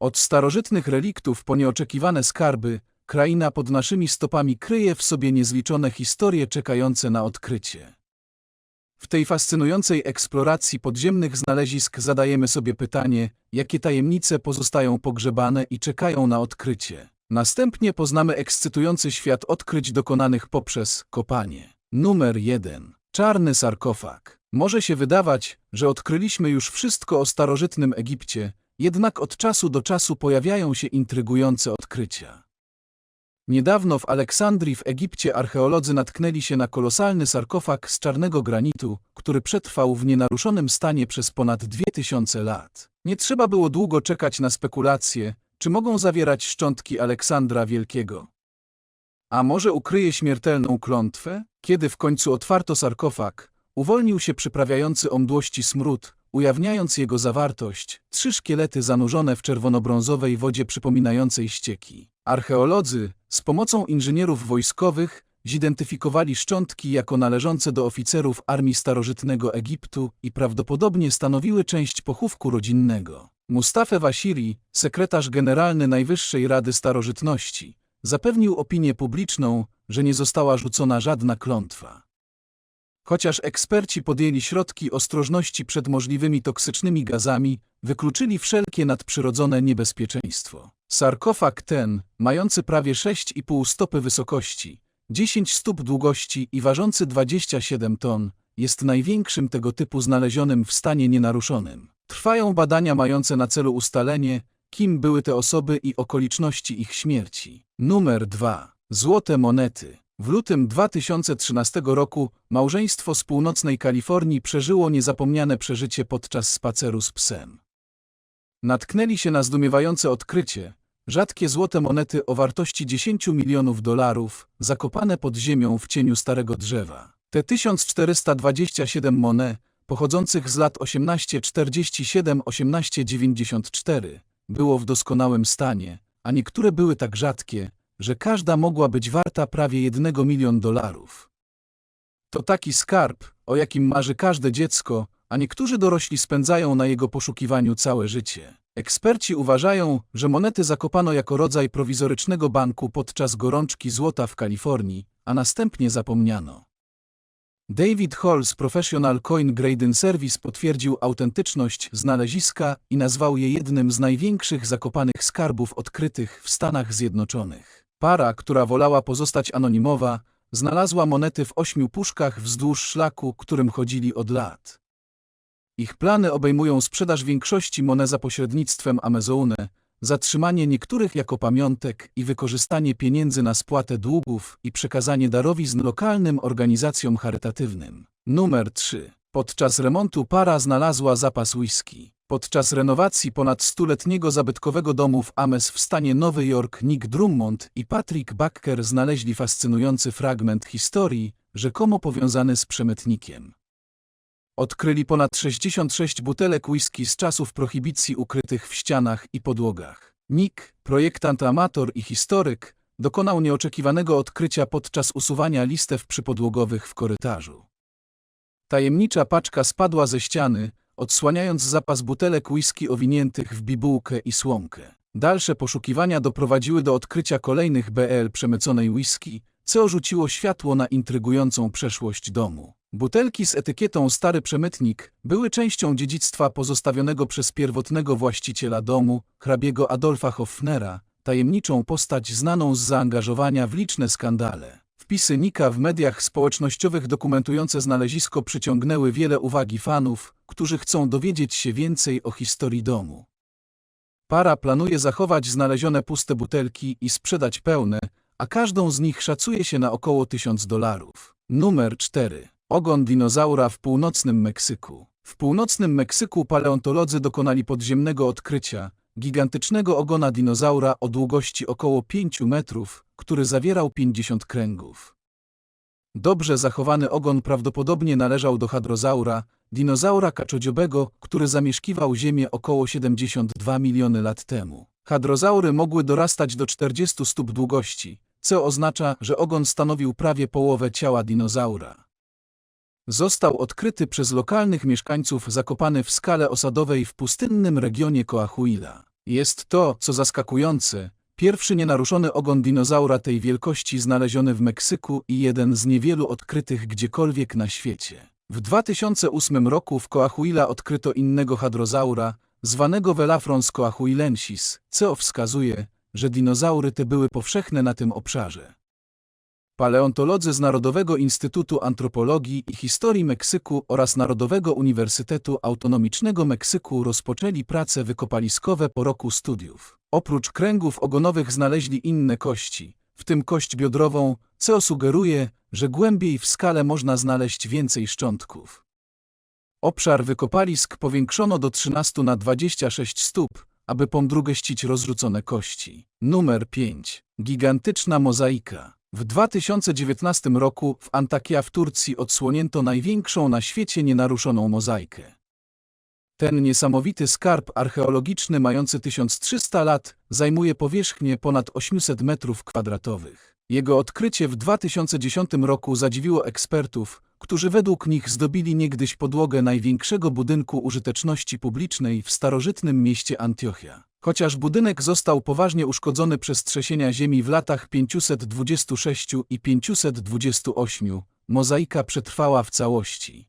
Od starożytnych reliktów po nieoczekiwane skarby, kraina pod naszymi stopami kryje w sobie niezliczone historie czekające na odkrycie. W tej fascynującej eksploracji podziemnych znalezisk zadajemy sobie pytanie, jakie tajemnice pozostają pogrzebane i czekają na odkrycie. Następnie poznamy ekscytujący świat odkryć dokonanych poprzez kopanie. Numer 1. Czarny sarkofag. Może się wydawać, że odkryliśmy już wszystko o starożytnym Egipcie, jednak od czasu do czasu pojawiają się intrygujące odkrycia. Niedawno w Aleksandrii w Egipcie archeolodzy natknęli się na kolosalny sarkofag z czarnego granitu, który przetrwał w nienaruszonym stanie przez ponad 2000 lat. Nie trzeba było długo czekać na spekulacje, czy mogą zawierać szczątki Aleksandra Wielkiego. A może ukryje śmiertelną klątwę? Kiedy w końcu otwarto sarkofag, uwolnił się przyprawiający o mdłości smród, ujawniając jego zawartość, trzy szkielety zanurzone w czerwonobrązowej wodzie przypominającej ścieki. Archeolodzy, z pomocą inżynierów wojskowych, zidentyfikowali szczątki jako należące do oficerów armii starożytnego Egiptu i prawdopodobnie stanowiły część pochówku rodzinnego. Mustafa Wasiri, sekretarz generalny Najwyższej Rady Starożytności, zapewnił opinię publiczną, że nie została rzucona żadna klątwa. Chociaż eksperci podjęli środki ostrożności przed możliwymi toksycznymi gazami, wykluczyli wszelkie nadprzyrodzone niebezpieczeństwo. Sarkofag ten, mający prawie 6,5 stopy wysokości, 10 stóp długości i ważący 27 ton, jest największym tego typu znalezionym w stanie nienaruszonym. Trwają badania mające na celu ustalenie, kim były te osoby i okoliczności ich śmierci. Numer 2. Złote monety. W lutym 2013 roku małżeństwo z północnej Kalifornii przeżyło niezapomniane przeżycie podczas spaceru z psem. Natknęli się na zdumiewające odkrycie, rzadkie złote monety o wartości 10 milionów dolarów, zakopane pod ziemią w cieniu starego drzewa. Te 1427 monet, pochodzących z lat 1847-1894, było w doskonałym stanie, a niektóre były tak rzadkie, że każda mogła być warta prawie jednego milion dolarów. To taki skarb, o jakim marzy każde dziecko, a niektórzy dorośli spędzają na jego poszukiwaniu całe życie. Eksperci uważają, że monety zakopano jako rodzaj prowizorycznego banku podczas gorączki złota w Kalifornii, a następnie zapomniano. David Hall z Professional Coin Grading Service potwierdził autentyczność znaleziska i nazwał je jednym z największych zakopanych skarbów odkrytych w Stanach Zjednoczonych. Para, która wolała pozostać anonimowa, znalazła monety w ośmiu puszkach wzdłuż szlaku, którym chodzili od lat. Ich plany obejmują sprzedaż większości monet za pośrednictwem Amazone, zatrzymanie niektórych jako pamiątek i wykorzystanie pieniędzy na spłatę długów i przekazanie darowizn lokalnym organizacjom charytatywnym. Numer 3. Podczas remontu para znalazła zapas whisky. Podczas renowacji ponad stuletniego zabytkowego domu w Ames w stanie Nowy Jork Nick Drummond i Patrick Backer znaleźli fascynujący fragment historii, rzekomo powiązany z przemytnikiem. Odkryli ponad 66 butelek whisky z czasów prohibicji ukrytych w ścianach i podłogach. Nick, projektant amator i historyk, dokonał nieoczekiwanego odkrycia podczas usuwania listew przypodłogowych w korytarzu. Tajemnicza paczka spadła ze ściany, odsłaniając zapas butelek whisky owiniętych w bibułkę i słomkę. Dalsze poszukiwania doprowadziły do odkrycia kolejnych BL przemyconej whisky, co rzuciło światło na intrygującą przeszłość domu. Butelki z etykietą Stary Przemytnik były częścią dziedzictwa pozostawionego przez pierwotnego właściciela domu, hrabiego Adolfa Hoffnera, tajemniczą postać znaną z zaangażowania w liczne skandale. Wpisy Nika w mediach społecznościowych dokumentujące znalezisko przyciągnęły wiele uwagi fanów, którzy chcą dowiedzieć się więcej o historii domu. Para planuje zachować znalezione puste butelki i sprzedać pełne, a każdą z nich szacuje się na około 1000 dolarów. Numer 4. Ogon dinozaura w północnym Meksyku. W północnym Meksyku paleontolodzy dokonali podziemnego odkrycia, gigantycznego ogona dinozaura o długości około 5 metrów, który zawierał 50 kręgów. Dobrze zachowany ogon prawdopodobnie należał do hadrozaura, dinozaura kaczodziobego, który zamieszkiwał Ziemię około 72 miliony lat temu. Hadrozaury mogły dorastać do 40 stóp długości, co oznacza, że ogon stanowił prawie połowę ciała dinozaura. Został odkryty przez lokalnych mieszkańców zakopany w skale osadowej w pustynnym regionie Coahuila. Jest to, co zaskakujące, pierwszy nienaruszony ogon dinozaura tej wielkości znaleziony w Meksyku i jeden z niewielu odkrytych gdziekolwiek na świecie. W 2008 roku w Coahuila odkryto innego hadrozaura, zwanego Velafrons coahuilensis, co wskazuje, że dinozaury te były powszechne na tym obszarze. Paleontolodzy z Narodowego Instytutu Antropologii i Historii Meksyku oraz Narodowego Uniwersytetu Autonomicznego Meksyku rozpoczęli prace wykopaliskowe po roku studiów. Oprócz kręgów ogonowych znaleźli inne kości, w tym kość biodrową, co sugeruje, że głębiej w skale można znaleźć więcej szczątków. Obszar wykopalisk powiększono do 13 na 26 stóp, aby pomdrugeścić rozrzucone kości. Numer 5. Gigantyczna mozaika. W 2019 roku w Antakya w Turcji odsłonięto największą na świecie nienaruszoną mozaikę. Ten niesamowity skarb archeologiczny mający 1300 lat zajmuje powierzchnię ponad 800 metrów kwadratowych. Jego odkrycie w 2010 roku zadziwiło ekspertów, którzy według nich zdobili niegdyś podłogę największego budynku użyteczności publicznej w starożytnym mieście Antiochia. Chociaż budynek został poważnie uszkodzony przez trzęsienia ziemi w latach 526 i 528, mozaika przetrwała w całości.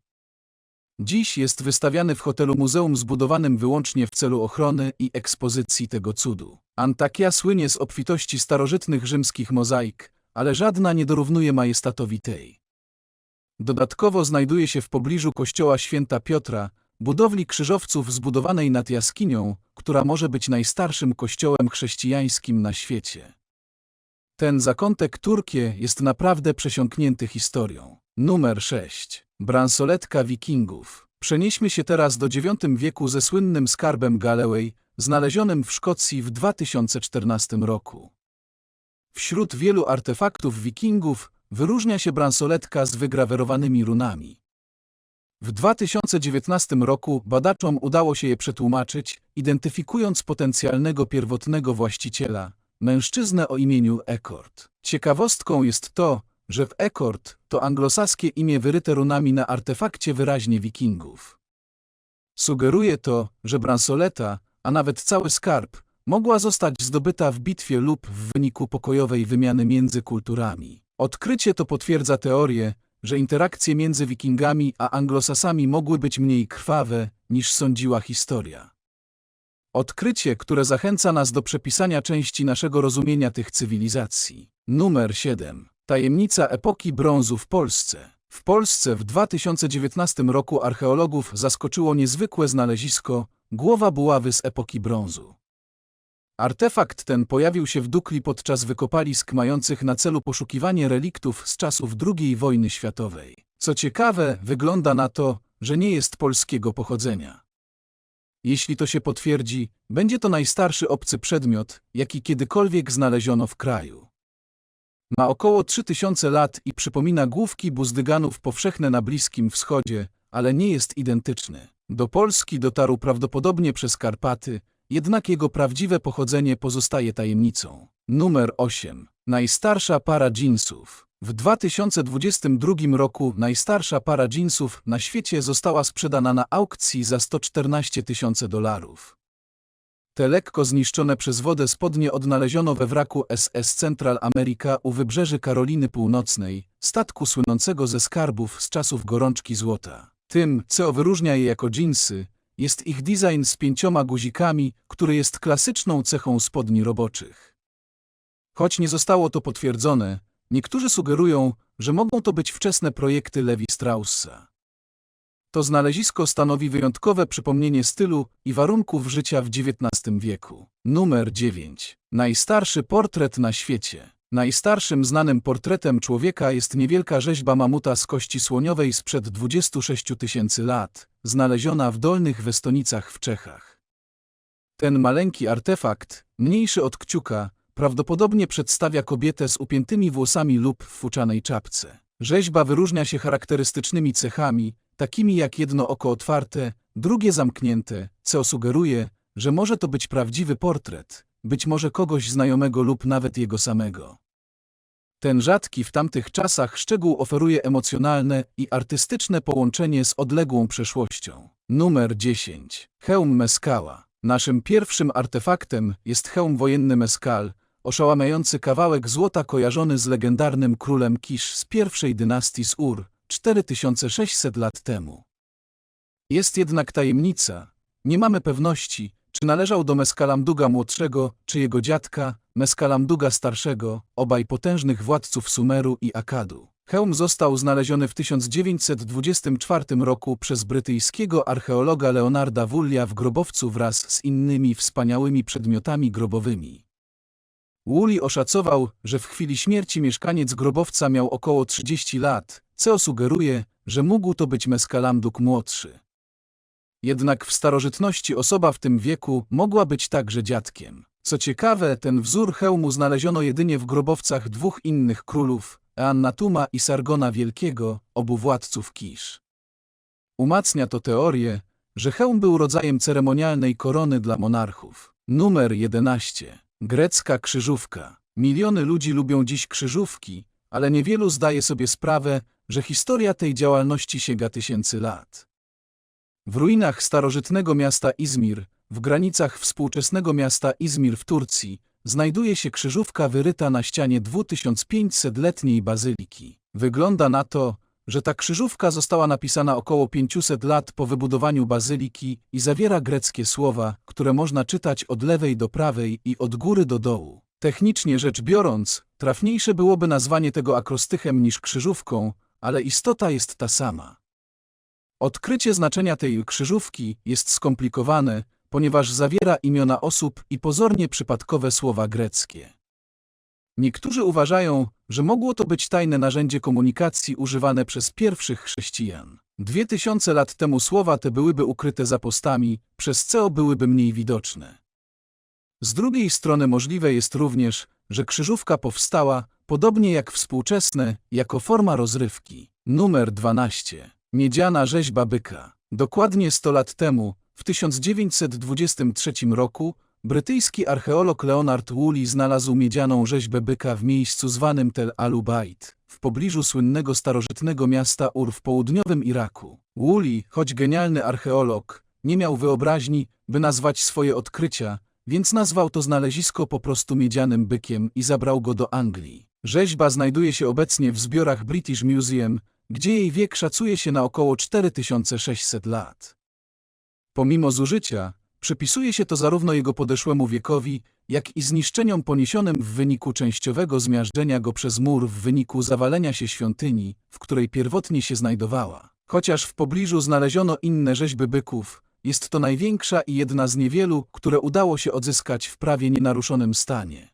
Dziś jest wystawiany w hotelu muzeum zbudowanym wyłącznie w celu ochrony i ekspozycji tego cudu. Antakya słynie z obfitości starożytnych rzymskich mozaik, ale żadna nie dorównuje majestatowi tej. Dodatkowo znajduje się w pobliżu kościoła święta Piotra, budowli krzyżowców zbudowanej nad jaskinią, która może być najstarszym kościołem chrześcijańskim na świecie. Ten zakątek Turkie jest naprawdę przesiąknięty historią. Numer 6. Bransoletka wikingów. Przenieśmy się teraz do IX wieku ze słynnym skarbem Galloway, znalezionym w Szkocji w 2014 roku. Wśród wielu artefaktów wikingów wyróżnia się bransoletka z wygrawerowanymi runami. W 2019 roku badaczom udało się je przetłumaczyć, identyfikując potencjalnego pierwotnego właściciela, mężczyznę o imieniu Ekord. Ciekawostką jest to, że w Ekord to anglosaskie imię wyryte runami na artefakcie wyraźnie wikingów. Sugeruje to, że bransoleta, a nawet cały skarb, mogła zostać zdobyta w bitwie lub w wyniku pokojowej wymiany między kulturami. Odkrycie to potwierdza teorię, że interakcje między wikingami a anglosasami mogły być mniej krwawe, niż sądziła historia. Odkrycie, które zachęca nas do przepisania części naszego rozumienia tych cywilizacji. Numer 7. Tajemnica epoki brązu w Polsce. W Polsce w 2019 roku archeologów zaskoczyło niezwykłe znalezisko głowa buławy z epoki brązu. Artefakt ten pojawił się w Dukli podczas wykopalisk mających na celu poszukiwanie reliktów z czasów II wojny światowej. Co ciekawe, wygląda na to, że nie jest polskiego pochodzenia. Jeśli to się potwierdzi, będzie to najstarszy obcy przedmiot, jaki kiedykolwiek znaleziono w kraju. Ma około 3000 lat i przypomina główki buzdyganów powszechne na Bliskim Wschodzie, ale nie jest identyczny. Do Polski dotarł prawdopodobnie przez Karpaty, jednak jego prawdziwe pochodzenie pozostaje tajemnicą. Numer 8. Najstarsza para dżinsów. W 2022 roku najstarsza para dżinsów na świecie została sprzedana na aukcji za 114 tysiące dolarów. Te lekko zniszczone przez wodę spodnie odnaleziono we wraku SS Central America u wybrzeży Karoliny Północnej, statku słynącego ze skarbów z czasów gorączki złota. Tym, co wyróżnia je jako dżinsy, jest ich design z pięcioma guzikami, który jest klasyczną cechą spodni roboczych. Choć nie zostało to potwierdzone, niektórzy sugerują, że mogą to być wczesne projekty Levi Straussa. To znalezisko stanowi wyjątkowe przypomnienie stylu i warunków życia w XIX wieku. Numer 9. Najstarszy portret na świecie. Najstarszym znanym portretem człowieka jest niewielka rzeźba mamuta z kości słoniowej sprzed 26 tysięcy lat, znaleziona w Dolnych Westonicach w Czechach. Ten maleńki artefakt, mniejszy od kciuka, prawdopodobnie przedstawia kobietę z upiętymi włosami lub w fuczanej czapce. Rzeźba wyróżnia się charakterystycznymi cechami, takimi jak jedno oko otwarte, drugie zamknięte, co sugeruje, że może to być prawdziwy portret, być może kogoś znajomego lub nawet jego samego. Ten rzadki w tamtych czasach szczegół oferuje emocjonalne i artystyczne połączenie z odległą przeszłością. Numer 10. Hełm Meskała. Naszym pierwszym artefaktem jest hełm wojenny Meskal, oszałamiający kawałek złota kojarzony z legendarnym królem Kisz z pierwszej dynastii z Ur, 4600 lat temu. Jest jednak tajemnica. Nie mamy pewności, czy należał do Meskalamduga młodszego, czy jego dziadka, Meskalamduga starszego, obaj potężnych władców Sumeru i Akadu. Hełm został znaleziony w 1924 roku przez brytyjskiego archeologa Leonarda Wullia w grobowcu wraz z innymi wspaniałymi przedmiotami grobowymi. Woolley oszacował, że w chwili śmierci mieszkaniec grobowca miał około 30 lat, co sugeruje, że mógł to być Meskalamduk młodszy. Jednak w starożytności osoba w tym wieku mogła być także dziadkiem. Co ciekawe, ten wzór hełmu znaleziono jedynie w grobowcach dwóch innych królów, Eannatuma i Sargona Wielkiego, obu władców Kisz. Umacnia to teorię, że hełm był rodzajem ceremonialnej korony dla monarchów. Numer 11. Grecka krzyżówka. Miliony ludzi lubią dziś krzyżówki, ale niewielu zdaje sobie sprawę, że historia tej działalności sięga tysięcy lat. W ruinach starożytnego miasta Izmir, w granicach współczesnego miasta Izmir w Turcji, znajduje się krzyżówka wyryta na ścianie 2500-letniej bazyliki. Wygląda na to, że ta krzyżówka została napisana około 500 lat po wybudowaniu bazyliki i zawiera greckie słowa, które można czytać od lewej do prawej i od góry do dołu. Technicznie rzecz biorąc, trafniejsze byłoby nazwanie tego akrostychem niż krzyżówką, ale istota jest ta sama. Odkrycie znaczenia tej krzyżówki jest skomplikowane, ponieważ zawiera imiona osób i pozornie przypadkowe słowa greckie. Niektórzy uważają, że mogło to być tajne narzędzie komunikacji używane przez pierwszych chrześcijan. Dwie tysiące lat temu słowa te byłyby ukryte za postami, przez co byłyby mniej widoczne. Z drugiej strony możliwe jest również, że krzyżówka powstała, podobnie jak współczesne, jako forma rozrywki. Numer 12. Miedziana rzeźba byka. Dokładnie 100 lat temu, w 1923 roku, brytyjski archeolog Leonard Woolley znalazł miedzianą rzeźbę byka w miejscu zwanym Tel Alubayt, w pobliżu słynnego starożytnego miasta Ur w południowym Iraku. Woolley, choć genialny archeolog, nie miał wyobraźni, by nazwać swoje odkrycia, więc nazwał to znalezisko po prostu miedzianym bykiem i zabrał go do Anglii. Rzeźba znajduje się obecnie w zbiorach British Museum, gdzie jej wiek szacuje się na około 4600 lat. Pomimo zużycia, przypisuje się to zarówno jego podeszłemu wiekowi, jak i zniszczeniom poniesionym w wyniku częściowego zmiażdżenia go przez mur w wyniku zawalenia się świątyni, w której pierwotnie się znajdowała. Chociaż w pobliżu znaleziono inne rzeźby byków, jest to największa i jedna z niewielu, które udało się odzyskać w prawie nienaruszonym stanie.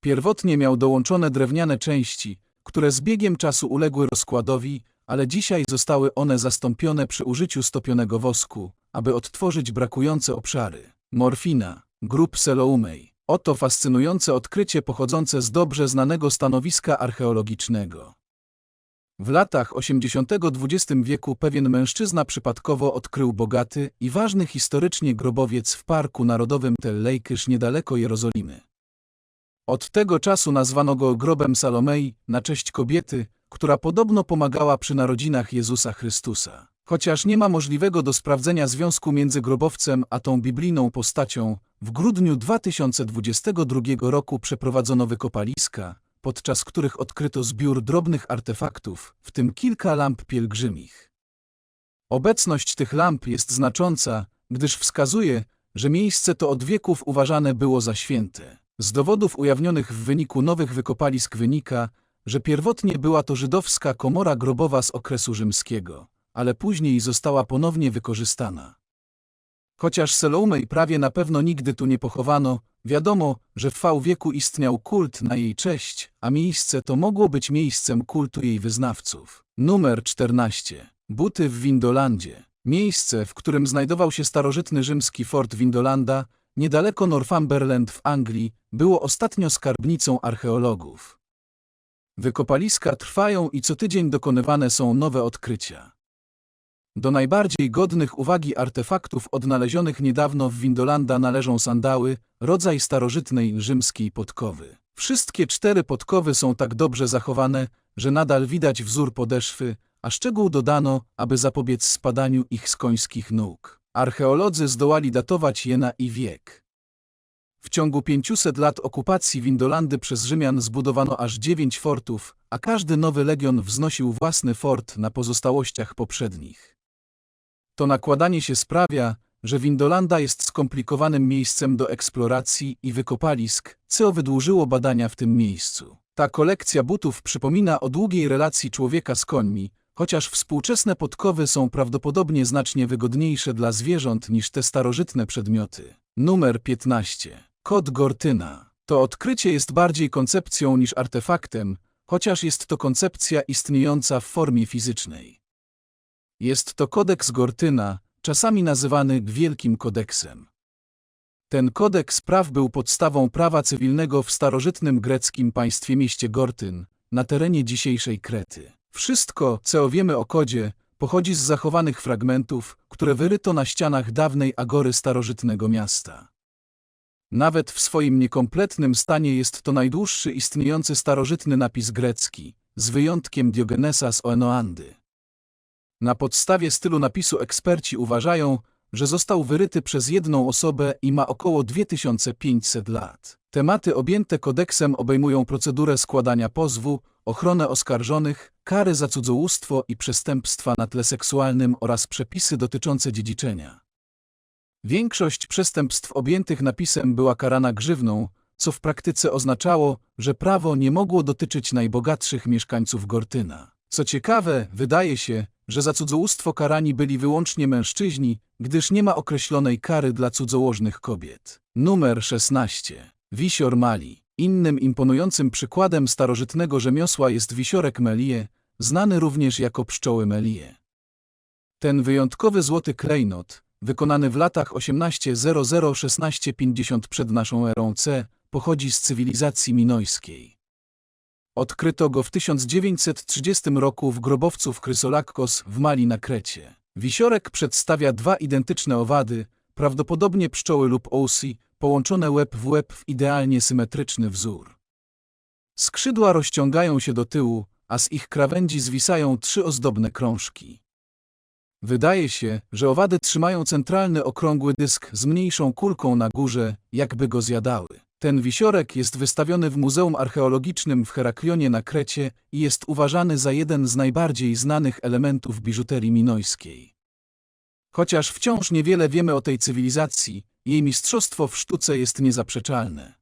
Pierwotnie miał dołączone drewniane części, które z biegiem czasu uległy rozkładowi, ale dzisiaj zostały one zastąpione przy użyciu stopionego wosku, aby odtworzyć brakujące obszary. Morfina, grup Seloumej. Oto fascynujące odkrycie pochodzące z dobrze znanego stanowiska archeologicznego. W latach 80. XX wieku pewien mężczyzna przypadkowo odkrył bogaty i ważny historycznie grobowiec w Parku Narodowym Tel Leikysz niedaleko Jerozolimy. Od tego czasu nazwano go grobem Salomei na cześć kobiety, która podobno pomagała przy narodzinach Jezusa Chrystusa. Chociaż nie ma możliwego do sprawdzenia związku między grobowcem a tą biblijną postacią, w grudniu 2022 roku przeprowadzono wykopaliska, podczas których odkryto zbiór drobnych artefaktów, w tym kilka lamp pielgrzymich. Obecność tych lamp jest znacząca, gdyż wskazuje, że miejsce to od wieków uważane było za święte. Z dowodów ujawnionych w wyniku nowych wykopalisk wynika, że pierwotnie była to żydowska komora grobowa z okresu rzymskiego, ale później została ponownie wykorzystana. Chociaż Seloumej prawie na pewno nigdy tu nie pochowano, wiadomo, że w V wieku istniał kult na jej cześć, a miejsce to mogło być miejscem kultu jej wyznawców. Numer 14. Buty w Windolandzie. Miejsce, w którym znajdował się starożytny rzymski fort Windolanda, niedaleko Northumberland w Anglii, było ostatnio skarbnicą archeologów. Wykopaliska trwają i co tydzień dokonywane są nowe odkrycia. Do najbardziej godnych uwagi artefaktów odnalezionych niedawno w Windolanda należą sandały, rodzaj starożytnej rzymskiej podkowy. Wszystkie cztery podkowy są tak dobrze zachowane, że nadal widać wzór podeszwy, a szczegół dodano, aby zapobiec spadaniu ich z końskich nóg. Archeolodzy zdołali datować je na i wiek. W ciągu 500 lat okupacji Windolandy przez Rzymian zbudowano aż dziewięć fortów, a każdy nowy legion wznosił własny fort na pozostałościach poprzednich. To nakładanie się sprawia, że Windolanda jest skomplikowanym miejscem do eksploracji i wykopalisk, co wydłużyło badania w tym miejscu. Ta kolekcja butów przypomina o długiej relacji człowieka z końmi, chociaż współczesne podkowy są prawdopodobnie znacznie wygodniejsze dla zwierząt niż te starożytne przedmioty. Numer 15. Kod Gortyna. To odkrycie jest bardziej koncepcją niż artefaktem, chociaż jest to koncepcja istniejąca w formie fizycznej. Jest to kodeks Gortyna, czasami nazywany Wielkim Kodeksem. Ten kodeks praw był podstawą prawa cywilnego w starożytnym greckim państwie mieście Gortyn, na terenie dzisiejszej Krety. Wszystko, co wiemy o kodzie, pochodzi z zachowanych fragmentów, które wyryto na ścianach dawnej agory starożytnego miasta. Nawet w swoim niekompletnym stanie jest to najdłuższy istniejący starożytny napis grecki, z wyjątkiem Diogenesa z Oenoandy. Na podstawie stylu napisu eksperci uważają, że został wyryty przez jedną osobę i ma około 2500 lat. Tematy objęte kodeksem obejmują procedurę składania pozwu, ochronę oskarżonych, kary za cudzołóstwo i przestępstwa na tle seksualnym oraz przepisy dotyczące dziedziczenia. Większość przestępstw objętych napisem była karana grzywną, co w praktyce oznaczało, że prawo nie mogło dotyczyć najbogatszych mieszkańców Gortyna. Co ciekawe, wydaje się, że za cudzołóstwo karani byli wyłącznie mężczyźni, gdyż nie ma określonej kary dla cudzołożnych kobiet. Numer 16. Wisior Mali. Innym imponującym przykładem starożytnego rzemiosła jest wisiorek Melie, znany również jako pszczoły Melie. Ten wyjątkowy złoty klejnot, wykonany w latach 1800-1650 przed naszą erą C, pochodzi z cywilizacji minojskiej. Odkryto go w 1930 roku w grobowcu w Chrysolakkos w Mali na Krecie. Wisiorek przedstawia dwa identyczne owady, prawdopodobnie pszczoły lub ousi, połączone łeb w łeb w idealnie symetryczny wzór. Skrzydła rozciągają się do tyłu, a z ich krawędzi zwisają trzy ozdobne krążki. Wydaje się, że owady trzymają centralny okrągły dysk z mniejszą kulką na górze, jakby go zjadały. Ten wisiorek jest wystawiony w Muzeum Archeologicznym w Heraklionie na Krecie i jest uważany za jeden z najbardziej znanych elementów biżuterii minojskiej. Chociaż wciąż niewiele wiemy o tej cywilizacji, jej mistrzostwo w sztuce jest niezaprzeczalne.